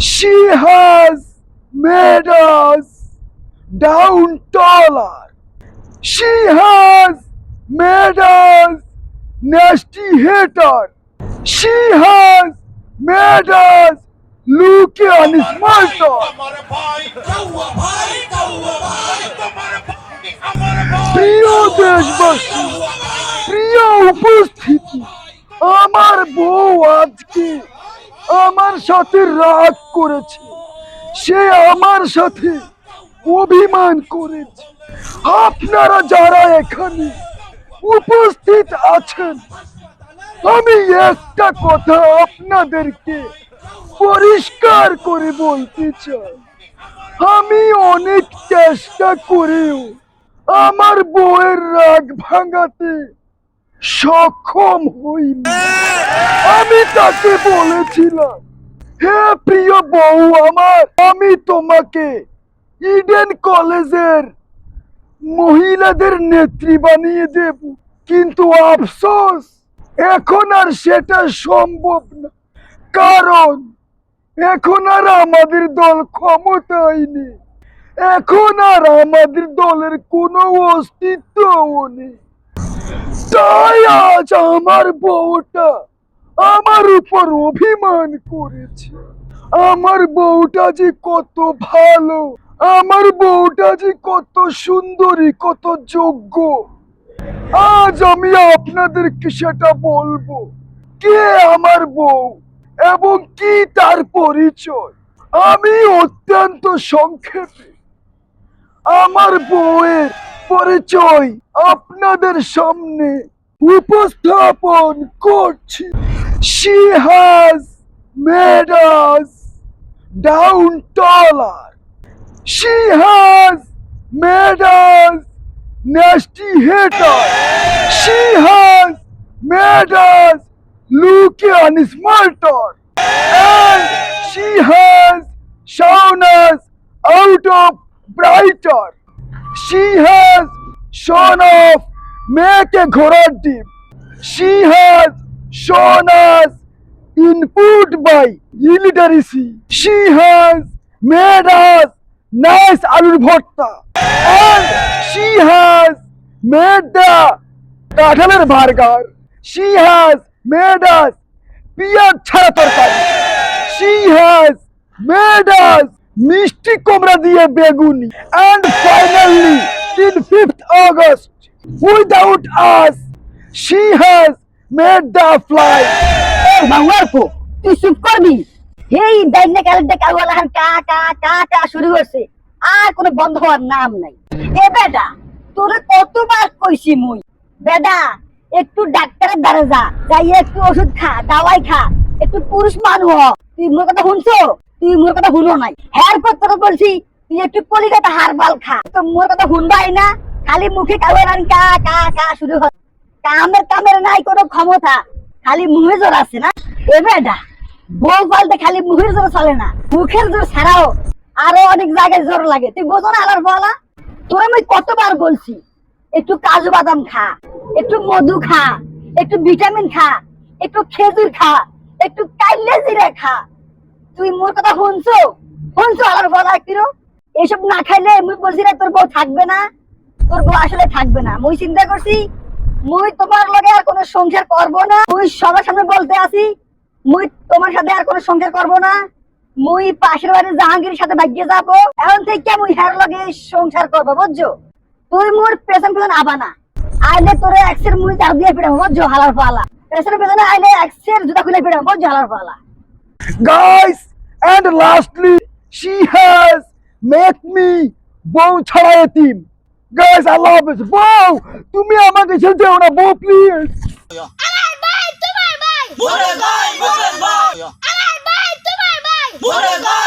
She has made us down taller. She has made us nasty hater. She has made us look unsmarter. আমার ভাই কাউয়া ভাই কাউয়া ভাই তোমার ভাই আমার ভাই প্রিয় দেশবাসী প্রিয় উপস্থিতি আমার বউ আজকে আমার সাথে রাগ করেছে। সে আমার সাথে অভিমান করেছে। আপনারা যারা এখানে উপস্থিত আছেন, আমি একটা কথা আপনাদেরকে পরিষ্কার করে বলতে চাই। আমি অনেক চেষ্টা করেও আমার বউয়ের রাগ ভাঙাতে সক্ষম হইনি আমি তাকে বলেছিলাম, হে প্রিয় বউ আমার, আমি তোমাকে ইডেন কলেজের মহিলাদের নেত্রী বানিয়ে দেব। কিন্তু আফসোস, এখন আর সেটা সম্ভব না। কারণ, এখন আর আমাদের দল ক্ষমতায় নেই। এখন আর আমাদের দলের কোনো অস্তিত্বও নেই। তাই আজ আমার বউটা আমার উপর অভিমান করেছে। আমার বউটা যে কত ভালো, আমার বউটা যে কত সুন্দরী, কত যোগ্য। আজ আমি আপনাদেরকে সেটা বলব, কে আমার বউ এবং কি তার পরিচয়। আমি অত্যন্ত সংক্ষেপে আমার বউয়ের পরিচয় আপনাদের সামনে উপস্থাপন করছি। শিহাস মেডাস down trawler শিহাস মেডাস nasty hater she has made us look an smarter she has shown us out of brighter She has shown off make a ঘোড়ার ডিম She has shown us input by illiteracy. She has made us nice alur ভর্তা and she has made the কাঁঠালের burger she has made us পিয়াজ ছাড়া তরকারি she has made us মিষ্টি কুমড়া দিয়ে বেগুনি। And finally, in 5th August, without us, she has made the fly বাংলারকো তুই চুপ করবি? এই ডাইনে ক্যালেন্ডার কাগজ এখন কা কা কা কা শুরু হচ্ছে আর কোনো বন্ধ হওয়ার নাম নাই। এ বেটা, তোরে কতবার কইছি মুই? বেটা, একটু ডাক্তারের দ্বারা যা যাই একটু ওষুধ খা, দাওয়াই খা, একটু পুরুষ মানুষ তুই মোর কথা শুনছো? তুই মোর কথা শুনো নাই। হ্যার পর তোকে বলছি, তুই একটু কলিকাতা হারবাল খা। তো মোর কথা শুনবাই না, খালি মুখে আন কা কা কা শুরু হয়। কামের কামের নাই কোনো ক্ষমতা, খালি মুখে জোর আছে না? এ বেটা, বউ পাল্টে খালি মুখের জোর চলে না, মুখের জোর ছাড়াও আরও অনেক জায়গায় জোর লাগে। তুই বোঝো না আলার বলা? তোর আমি কতবার বলছি, একটু কাজু বাদাম খা, একটু মধু খা, একটু ভিটামিন খা, একটু খেজুর খা, একটু কাইলে জিরে খা। তুই মোর কথা শুনছো? শুনছো এসব না খাইলে মুই বলছি না তোর বউ থাকবে না। তোর বউ আসলে থাকবে না। মুই চিন্তা করছি, মুই তোমার লগে আর কোনো সংসার করব না। মুই সবার সামনে বলতে মুই তোমার সাথে আর কোনো সংসার করব না। মুই পাশের বাড়ির জাহাঙ্গীরের সাথে ভাগ্যে যাব। এখন থেকে মুই হ্যার লগে সংসার করব, বুঝছ? তুই মোর পেছন পেছন আবা না। আইলে তোরে এক্সের মুই চার দিয়ে পিড়াবো বুঝছ, হালার পালা। পেছনে পেছনে আইলে এক্সের জুতা খুলে পিড়াবো বুঝছ, হালার পালা। guys and lastly she has made me bow chalaya team. Guys i love it. Wow! to me i'm going to chalte on a bow please. Bye bye bye bye. Bye bye bye bye bye. Bye bye bye bye. Bye bye.